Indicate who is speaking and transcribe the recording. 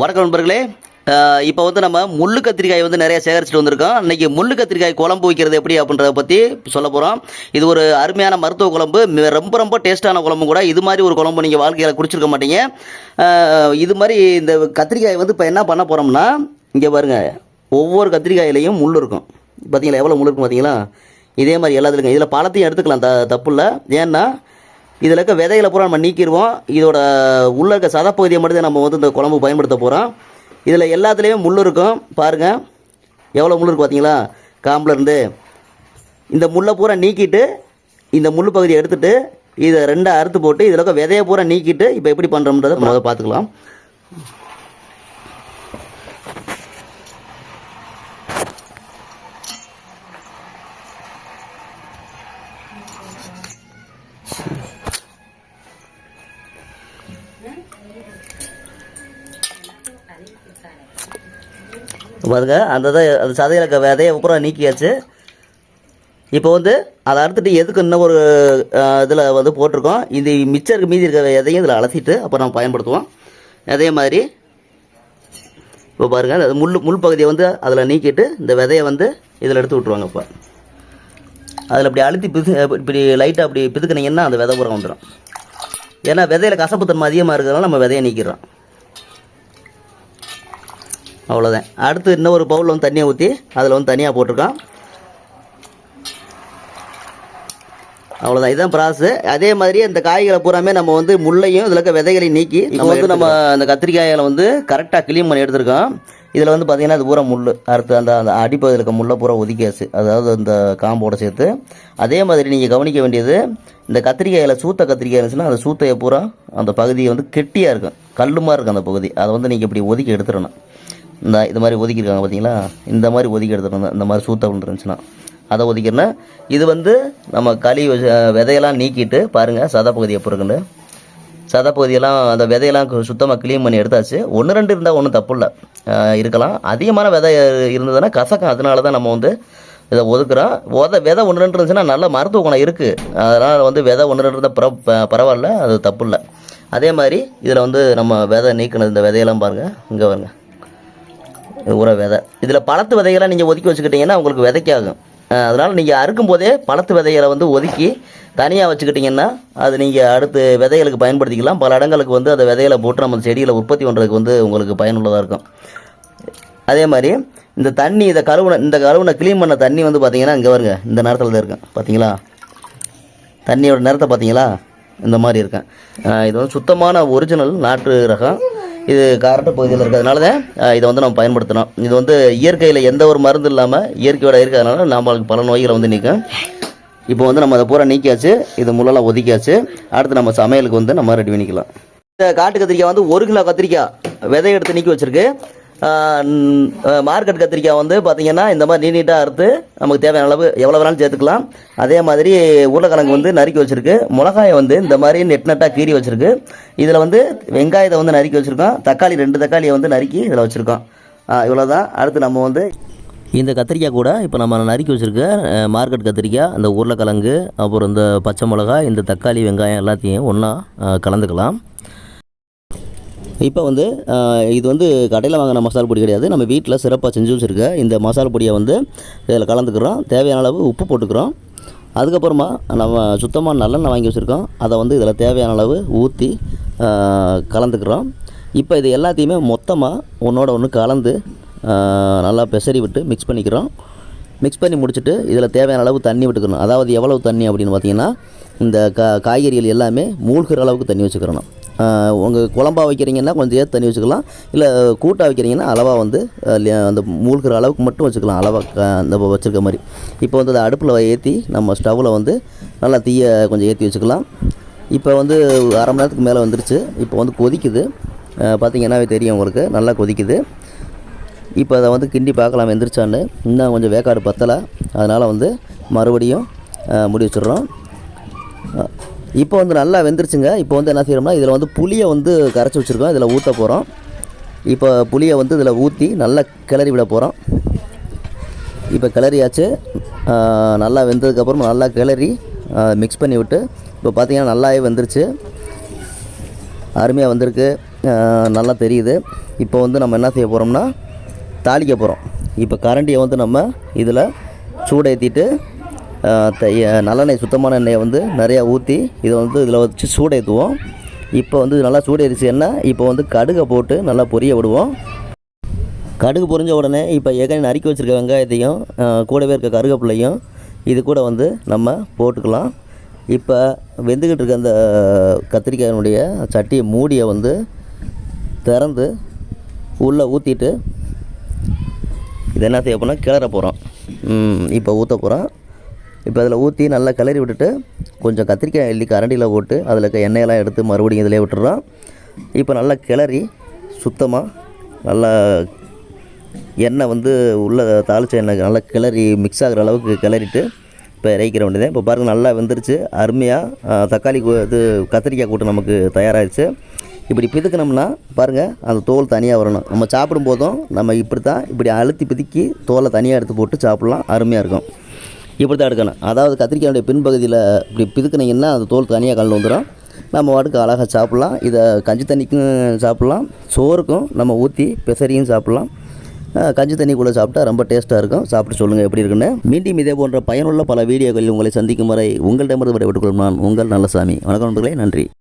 Speaker 1: வணக்கம் நண்பர்களே. இப்போ வந்து நம்ம முள்ளு கத்திரிக்காய் வந்து நிறைய சேகரிச்சுட்டு வந்திருக்கோம். இன்னைக்கு முள்ளு கத்திரிக்காய் குழம்பு வைக்கிறது எப்படி அப்படின்றத பற்றி சொல்ல போகிறோம் இது ஒரு அருமையான மருத்துவ குழம்பு ரொம்ப ரொம்ப டேஸ்ட்டான குழம்பு கூட. இது மாதிரி ஒரு குழம்பு நீங்கள் வாழ்க்கையில் குடிச்சிருக்க மாட்டீங்க. இது மாதிரி இந்த கத்திரிக்காய் வந்து இப்போ என்ன பண்ண போகிறோம்னா இங்கே பாருங்க ஒவ்வொரு கத்திரிக்காயிலையும் முள் இருக்கும். பார்த்தீங்களா எவ்வளோ முள் இருக்கும் பார்த்தீங்களா இதே மாதிரி எல்லாத்துலையும் இதில் பழத்தையும் எடுத்துக்கலாம் த தப்பு இல்லை. ஏன்னா இதில் இருக்க விதைகளை பூரா நம்ம நீக்கிடுவோம். இதோட உள்ள இருக்க சதப்பகுதியை மட்டும் நம்ம வந்து இந்த குழம்பு பயன்படுத்த போகிறோம் இதில் எல்லாத்துலேயுமே முள் இருக்கும். பாருங்கள் எவ்வளோ முள் இருக்கு பார்த்தீங்களா காம்புலேருந்து இந்த முள்ளை பூரா நீக்கிட்டு இந்த முள் பகுதியை எடுத்துகிட்டு இதை ரெண்டாக அறுத்து போட்டு இதில் இருக்க விதையை பூரா நீக்கிட்டு இப்போ எப்படி பண்ணுறோம்ன்றதை முதல்ல பார்த்துக்கலாம். பாருங்க அந்த இதை அந்த சதையில் இருக்க விதையை பூரா நீக்கியாச்சு. இப்போ வந்து அதை அறுத்துட்டு எதுக்கு இன்னும் ஒரு இதில் வந்து போட்டிருக்கோம்? இது மிச்சருக்கு மீதி இருக்க விதையும் இதில் அலசிட்டு அப்போ நம்ம பயன்படுத்துவோம். அதே மாதிரி இப்போ பாருங்கள் அது முள் முள் பகுதியை வந்து அதில் நீக்கிட்டு இந்த விதையை வந்து இதில் எடுத்து விட்ருவாங்க இப்போ. அதில் இப்படி அழுத்தி பிது இப்படி லைட்டாக அப்படி பிதுக்குனீங்கன்னா அந்த விதை பூரா வந்துடும் ஏன்னா விதையில் கசப்புத்தன்மை அதிகமாக இருக்கிறதுனால நம்ம விதையை நீக்கிறோம் அவ்வளோதான் அடுத்து இன்னொரு பவுலில் வந்து தண்ணியை ஊற்றி அதில் வந்து தனியாக போட்டிருக்கான். அவ்வளோதான் இதுதான் ப்ராசஸ் அதே மாதிரி அந்த காய்களை பூராமே நம்ம வந்து முள்ளையும் இதில் இருக்க விதைகளையும் நீக்கி நம்ம வந்து நம்ம அந்த கத்திரிக்காய்களை வந்து கரெக்டாக க்ளீன் பண்ணி எடுத்திருக்கோம் இதில் வந்து பார்த்தீங்கன்னா அது பூரா முள் அறுத்து அந்த அந்த அடிப்பகுதியில் இருக்க முள்ளை பூரா ஒதுக்கியாச்சு. அதாவது அந்த காம்போட சேர்த்து. அதே மாதிரி நீங்கள் கவனிக்க வேண்டியது இந்த கத்திரிக்காயில் சூத்த கத்திரிக்காய் இருந்துச்சுன்னா அந்த சூத்தையை பூரா அந்த பகுதியை வந்து கெட்டியாக இருக்கும். கல்லு மாதிரி இருக்கும் அந்த பகுதி. அதை வந்து நீங்கள் இப்படி ஒதுக்கி எடுத்துடணும். இந்த இது மாதிரி ஒதுக்கியிருக்காங்க பார்த்தீங்களா? இந்த மாதிரி ஒதுக்கி எடுத்துருந்தோம் இந்த மாதிரி சூத்த இருந்துச்சுன்னா. அதை ஒதுக்கிறேன்னா இது வந்து நம்ம களி விதையெல்லாம் நீக்கிட்டு பாருங்கள் சத பகுதி எப்போ இருக்குன்னு சத பகுதியெல்லாம் அந்த விதையெல்லாம் சுத்தமாக க்ளீன் பண்ணி எடுத்தாச்சு. ஒன்று ரெண்டு இருந்தால் ஒன்றும் தப்பு இல்லை. இருக்கலாம். அதிகமான விதை இருந்ததுன்னா கசக்கம். அதனால தான் நம்ம வந்து இதை ஒதுக்குறோம். உத விதை ஒன்று ரெண்டு இருந்துச்சுன்னா நல்ல மருத்துவ குணம் இருக்குது அதனால் வந்து விதை ஒன்று ரெண்டு இருந்தால் பர பரவாயில்ல. அது தப்பு இல்லை. அதே மாதிரி இதில் வந்து நம்ம விதை நீக்கினது இந்த விதையெல்லாம் பாருங்கள் இங்கே பாருங்க. உர விதை. இதில் பழத்து விதைகளை நீங்கள் ஒதுக்கி வச்சுக்கிட்டிங்கன்னா உங்களுக்கு விதைக்காகும். அதனால் நீங்கள் அறுக்கும் போதே பழத்து விதைகளை வந்து ஒதுக்கி தனியாக வச்சுக்கிட்டிங்கன்னா அது நீங்கள் அடுத்து விதைகளுக்கு பயன்படுத்திக்கலாம். பல இடங்களுக்கு வந்து அந்த விதைகளை போட்டு நம்ம செடிகளை உற்பத்தி பண்ணுறதுக்கு வந்து உங்களுக்கு பயனுள்ளதாக இருக்கும். அதே மாதிரி இந்த தண்ணி இதை கழுவுன இந்த கழுவுனை க்ளீன் பண்ண தண்ணி வந்து பார்த்திங்கன்னா இங்கே வருங்க. இந்த நேரத்தில் தான் இருக்கும். பார்த்தீங்களா தண்ணியோட நிறத்தை பார்த்தீங்களா இந்த மாதிரி இருக்கும். இது வந்து சுத்தமான ஒரிஜினல் நாட்டு ரகம். இது காரட்ட பகுதியில் இருக்கிறதுனால தான் இதை வந்து நம்ம பயன்படுத்தணும். இது வந்து இயற்கையில் எந்த ஒரு மருந்து இல்லாமல் இயற்கையோட இருக்கிறதுனால நம்மளுக்கு பல நோய்களை வந்து நீக்கும். இப்போ வந்து நம்ம அதை பூரா நீக்கியாச்சு இது முள்ளெல்லாம் ஒதுக்கியாச்சு. அடுத்து நம்ம சமையலுக்கு வந்து நம்ம ரெடி பண்ணிக்கலாம். இந்த காட்டு கத்திரிக்காய் வந்து ஒரு கிலோ கத்திரிக்காய் விதை எடுத்து நீக்கி வச்சிருக்கு. மார்க்கெட் கத்திரிக்காய் வந்து பார்த்தீங்கன்னா இந்த மாதிரி நீ நீட்டாக அறுத்து நமக்கு தேவையான அளவு எவ்வளோ வேணாலும் சேர்த்துக்கலாம். அதே மாதிரி உருளைக்கிழங்கு வந்து நறுக்கி வச்சுருக்கு. மிளகாயை வந்து இந்த மாதிரி நெட் நெட்டாக கீறி வச்சுருக்கு. இதில் வந்து வெங்காயத்தை வந்து நறுக்கி வச்சுருக்கோம். தக்காளி ரெண்டு தக்காளியை வந்து நறுக்கி இதில் வச்சுருக்கோம். இவ்வளோ தான் அடுத்து நம்ம வந்து இந்த கத்திரிக்காய் கூட இப்போ நம்ம நறுக்கி வச்சுருக்க மார்க்கெட் கத்திரிக்காய் அந்த உருளைக்கிழங்கு அப்புறம் இந்த பச்சை மிளகா இந்த தக்காளி வெங்காயம் எல்லாத்தையும் ஒன்றா கலந்துக்கலாம். இப்போ வந்து இது வந்து கடையில் வாங்கின மசாலா பொடி கிடையாது. நம்ம வீட்டில் சிறப்பாக செஞ்சு வச்சுருக்க இந்த மசாலா பொடியை வந்து இதில் கலந்துக்கிறோம். தேவையான அளவு உப்பு போட்டுக்கிறோம். அதுக்கப்புறமா நம்ம சுத்தமாக நல்லெண்ணெய் வாங்கி வச்சுருக்கோம். அதை வந்து இதில் தேவையான அளவு ஊற்றி கலந்துக்கிறோம். இப்போ இது எல்லாத்தையுமே மொத்தமாக ஒன்றோட ஒன்று கலந்து நல்லா பெசரி விட்டு மிக்ஸ் பண்ணிக்கிறோம். மிக்ஸ் பண்ணி முடிச்சுட்டு இதில் தேவையான அளவு தண்ணி விட்டுக்கணும். அதாவது எவ்வளவு தண்ணி அப்படின்னு பார்த்தீங்கன்னா இந்த கா காய்கறிகள் எல்லாமே மூழ்கிற அளவுக்கு தண்ணி வச்சுக்கிறணும். உங்கள் குழம்பா வைக்கிறீங்கன்னா கொஞ்சம் ஏற்று தண்ணி வச்சுக்கலாம். இல்லை கூட்டாக வைக்கிறீங்கன்னா அளவாக வந்து அந்த மூழ்கிற அளவுக்கு மட்டும் வச்சுக்கலாம். அளவாக அந்த வச்சுருக்க மாதிரி. இப்போ வந்து அதை அடுப்பில் ஏற்றி நம்ம ஸ்டவ்வில் வந்து நல்லா தீயை கொஞ்சம் ஏற்றி வச்சுக்கலாம். இப்போ வந்து அரை மணி நேரத்துக்கு மேலே வந்துருச்சு. இப்போ வந்து கொதிக்குது. பார்த்திங்கன்னாவே தெரியும் உங்களுக்கு. நல்லா கொதிக்குது. இப்போ அதை வந்து கிண்டி பார்க்கலாம் எந்திரிச்சான்னு. இன்னும் கொஞ்சம் வேக்காடு பத்தலை. அதனால் வந்து மறுபடியும் முடி வச்சிடுறோம். இப்போ வந்து நல்லா வெந்துருச்சுங்க. இப்போ வந்து என்ன செய்யறோம்னா இதில் வந்து புளியை வந்து கரைச்சி வச்சுருக்கோம். இதில் ஊற்ற போகிறோம் இப்போ புளியை வந்து இதில் ஊற்றி நல்லா கிளறி விட போகிறோம் இப்போ கிளறியாச்சு. நல்லா வெந்ததுக்கப்புறம் நல்லா கிளறி மிக்ஸ் பண்ணி விட்டு இப்போ பார்த்திங்கன்னா நல்லாவே வெந்துருச்சு. அருமையாக வந்திருக்கு. நல்லா தெரியுது. இப்போ வந்து நம்ம என்ன செய்ய போகிறோம்னா தாளிக்க போகிறோம் இப்போ கரண்டியை வந்து நம்ம இதில் சூடேற்றிட்டு நல்லெண்ணெய் சுத்தமான எண்ணெயை வந்து நிறையா ஊற்றி இதை வந்து இதில் வச்சு சூடேற்றுவோம் இப்போ வந்து நல்லா சூடேறிச்சு என்ன இப்போ வந்து கடுகை போட்டு நல்லா பொரிய விடுவோம். கடுகு பொரிஞ்ச உடனே இப்போ ஏற்கனவே நறுக்கி வச்சுருக்க வெங்காயத்தையும் கூடவே இருக்க கருகப்பிள்ளையும் இது கூட வந்து நம்ம போட்டுக்கலாம். இப்போ வெந்துக்கிட்டு இருக்க அந்த கத்திரிக்காயினுடைய சட்டியை மூடியை வந்து திறந்து உள்ளே ஊற்றிட்டு இது என்ன செய்ய போனால் கிளற போகிறோம் இப்போ ஊற்ற போகிறோம் இப்போ அதில் ஊற்றி நல்லா கிளறி விட்டுட்டு கொஞ்சம் கத்திரிக்காய் எள்ளி கரண்டியில் போட்டு அதில் இருக்க எண்ணெயெல்லாம் எடுத்து மறுபடியும் இதிலே விட்டுறோம் இப்போ நல்லா கிளறி சுத்தமாக நல்லா எண்ணெய் வந்து உள்ள தாளித்த எண்ணெய் நல்லா கிளறி மிக்ஸ் ஆகிற அளவுக்கு கிளறிட்டு இப்போ இறக்கிற வேண்டியது இப்போ பாருங்கள் நல்லா வெந்துருச்சு. அருமையாக தக்காளி இது கத்திரிக்காய் கூட்டு நமக்கு தயாராகிடுச்சு இப்படி பிதுக்கினோம்னா பாருங்கள் அந்த தோல் தனியாக வரணும். நம்ம சாப்பிடும் போதும் நம்ம இப்படி தான் இப்படி அழுத்தி பிதுக்கி தோலை தனியாக எடுத்து போட்டு சாப்பிட்லாம். அருமையாக இருக்கும். இப்படி தான் எடுக்கணும். அதாவது கத்திரிக்காயுடைய பின்பகுதியில் இப்படி பிதுக்குனீங்கன்னா அந்த தோல் தனியாக கலந்து வந்துடும் நம்ம வாட்டுக்கு அழகாக சாப்பிட்லாம். இதை கஞ்சி தண்ணிக்கும் சாப்பிட்லாம். சோறுக்கும் நம்ம ஊற்றி பெசரியும் சாப்பிட்லாம். கஞ்சி தண்ணி கூட சாப்பிட்டா ரொம்ப டேஸ்ட்டாக இருக்கும். சாப்பிட்டு சொல்லுங்கள் எப்படி இருக்குன்னு. மீண்டும் இதே போன்ற பயனுள்ள பல வீடியோக்களில் உங்களை சந்திக்கும் வரை உங்களிடமிருந்து விடைபெற்றுக் கொள்ளும் நான் உங்கள் நல்லசாமி. வணக்கம் நண்பர்களே நன்றி.